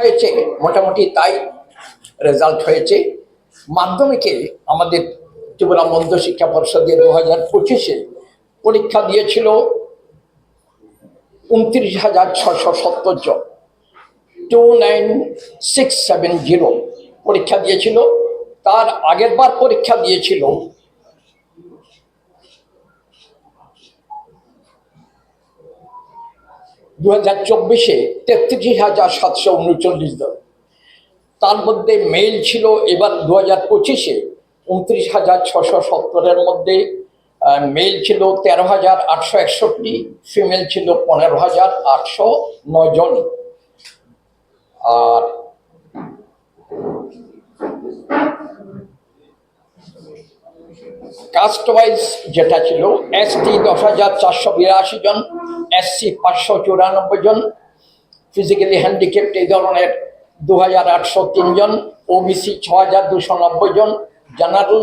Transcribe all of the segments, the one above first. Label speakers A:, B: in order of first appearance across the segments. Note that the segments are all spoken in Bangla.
A: হয়েছে, মোটামুটি তাই রেজাল্ট হয়েছে। মাধ্যমিকে আমাদের ত্রিপুরা মধ্য শিক্ষা পর্ষদে দু হাজার পঁচিশে পরীক্ষা দিয়েছিল উনত্রিশ হাজার ছশো সত্তর জন। Two nine six seven zero পরীক্ষা দিয়েছিল। তার আগের বার পরীক্ষা দিয়েছিল দু হাজার চব্বিশে তেত্রিশ হাজার সাতশো উনচল্লিশ জন। তার মধ্যে মেল ছিল এবার দু হাজার পঁচিশে উনত্রিশ হাজার ছশো সত্তরের মধ্যে মেল ছিল তেরো হাজার আটশো একষট্টি ফিমেল ছিল পনেরো হাজার আটশো নয় জন। আর কাস্ট ওয়াইজ যেটা ছিল এসটি দশ হাজার চারশো বিরাশি জন। এসসি পাঁচশো চুরানব্বই জন ফিজিক্যালি হ্যান্ডিক্যাপ্ট এই ধরনের দু হাজার আটশো তিনজন ওবিসি ছ হাজার দুশো নব্বই জন জেনারেল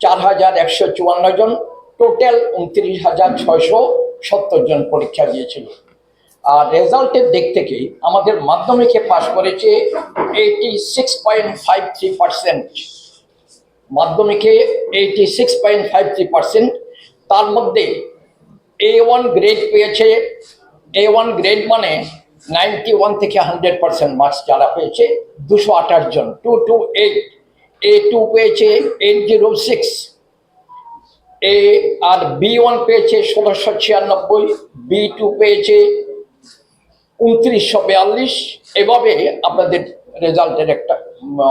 A: চার হাজার একশো চুয়ান্ন জন টোটাল উনত্রিশ হাজার ছয়শো সত্তর জন পরীক্ষা দিয়েছিল। আর রেজাল্টের দিক থেকে আমাদের মাধ্যমিকে পাশ করেছে eighty six point five three percent মাধ্যমিকে eighty six point five three percent তার মধ্যে এ ওয়ান গ্রেড পেয়েছে এ ওয়ান গ্রেড মানে নাইনটি ওয়ান থেকে হান্ড্রেড পার্সেন্ট মার্কস যারা পেয়েছে, দুশো আঠাশ জন। Two two eight A two পেয়েছে এইট জিরো সিক্স এ আর বি ওয়ান পেয়েছে ষোলোশো ছিয়ানব্বই বি টু পেয়েছে উনত্রিশশো বিয়াল্লিশ। এভাবে আপনাদের রেজাল্টের একটা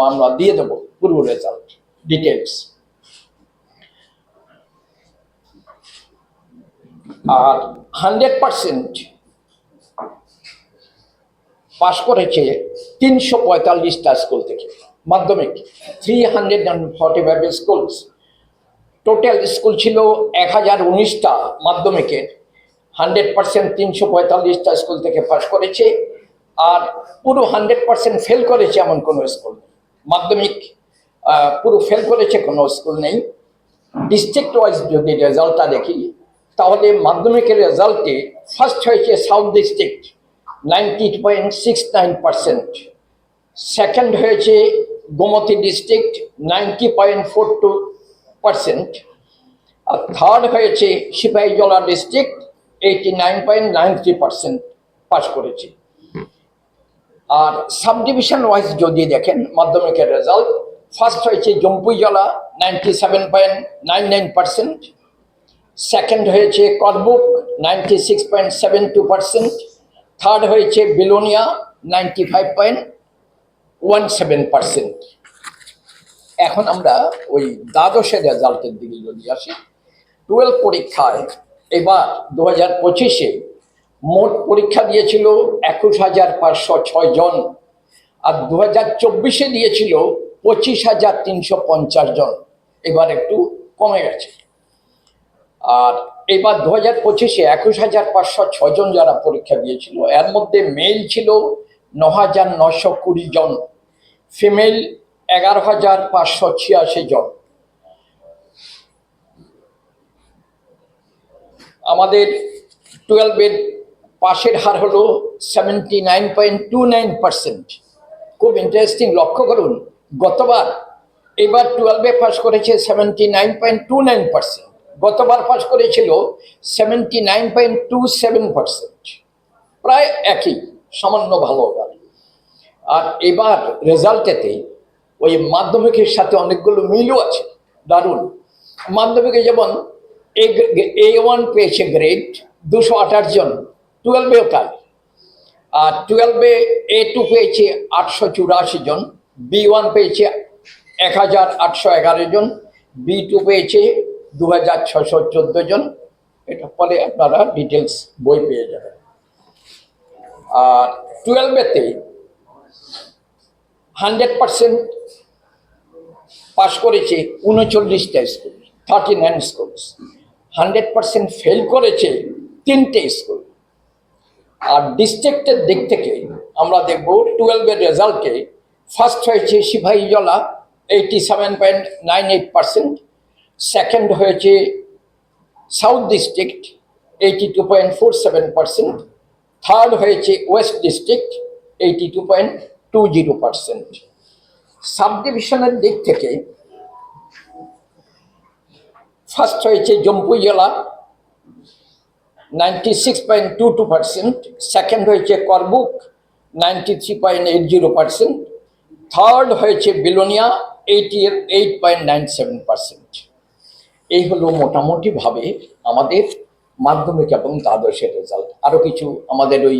A: আমরা দিয়ে দেবো পুরো রেজাল্ট ডিটেলস আর হান্ড্রেড পার্সেন্ট পাশ করেছে তিনশো পঁয়তাল্লিশটা স্কুল থেকে। মাধ্যমিক three hundred and forty five schools total school ছিল এক হাজার উনিশটা মাধ্যমিকের হান্ড্রেড পার্সেন্ট তিনশো পঁয়তাল্লিশটা স্কুল থেকে পাশ করেছে। আর পুরো হান্ড্রেড পার্সেন্ট ফেল করেছে এমন কোনো স্কুল নেই। মাধ্যমিক পুরো ফেল করেছে কোনো স্কুল নেই। ডিস্ট্রিক্ট ওয়াইজ যদি রেজাল্টটা দেখি তাহলে মাধ্যমিকের রেজাল্টে ফার্স্ট হয়েছে south district ninety point six nine percent second হয়েছে Gomati district ninety point four two percent আর থার্ড হয়েছে Sepahijala district eighty nine point nine three percent pass করেছে। আর সাব ডিভিশন ওয়াইজ যদি দেখেন মাধ্যমিকের রেজাল্ট ফার্স্ট হয়েছে Jampuijala ninety seven point nine nine percent second হয়েছে Karbook ninety six point seven two percent third হয়েছে Belonia ninety five point one seven percent এখন আমরা ওই দ্বাদশের রেজাল্টের দিকে যদি আসি টুয়েলভ পরীক্ষায় এবার দু হাজার পঁচিশে মোট পরীক্ষা দিয়েছিল একুশ হাজার পাঁচশো ছয় জন, আর দু হাজার চব্বিশে দিয়েছিল পঁচিশ হাজার তিনশো পঞ্চাশ জন। এবার একটু কমে গেছে। আর এবার দু হাজার পঁচিশে একুশ হাজার পাঁচশো ছজন যারা পরীক্ষা দিয়েছিল, এর মধ্যে মেল ছিল ন হাজার নশো কুড়ি জন ফিমেল এগারো হাজার পাঁচশো ছিয়াশি জন। আমাদের টুয়েলভের পাশের হার হলো seventy nine point two nine percent খুব ইন্টারেস্টিং লক্ষ্য করুন, গতবার, এবার টুয়েলভে পাস করেছে seventy nine point two nine percent গতবার পাস করেছিল seventy nine point two seven percent প্রায় একই, সামান্য ভালো আর এবার রেজাল্টেতে ওই মাধ্যমিকের সাথে অনেকগুলো মিলও আছে। দারুণ। মাধ্যমিকে যেমন এ এ ওয়ান পেয়েছে গ্রেড দুশো আঠাশ জন টুয়েলভেও তাই। আর টুয়েলভে এ টু পেয়েছে আটশো চুরাশি জন বি ওয়ান পেয়েছে এক হাজার আটশো এগারো জন বি টু পেয়েছে দু হাজার ছশো চোদ্দ জন, এটা পরে আপনারা ডিটেলস বই পেয়ে যাবেন। আর টুয়েলভেতে হান্ড্রেড পার্সেন্ট পাস করেছে উনচল্লিশটা school thirty nine schools hundred percent fail করেছে তিনটে স্কুল আর ডিস্ট্রিক্টের দিক থেকে আমরা দেখব টুয়েলভের রেজাল্টে ফার্স্ট হয়েছে Sepahijala eighty seven point nine eight percent second হয়েছে south district eighty two point four seven percent third হয়েছে west district eighty two point two zero percent sub ডিভিশনের দিক থেকে ফার্স্ট হয়েছে জম্পুই জেলা ninety six point two two percent second হয়েছে Karbook ninety three point eight zero percent third হয়েছে Belonia eighty eight point nine seven percent এই হলো মোটামুটিভাবে আমাদের মাধ্যমিক এবং দ্বাদশের রেজাল্ট আরও কিছু আমাদের ওই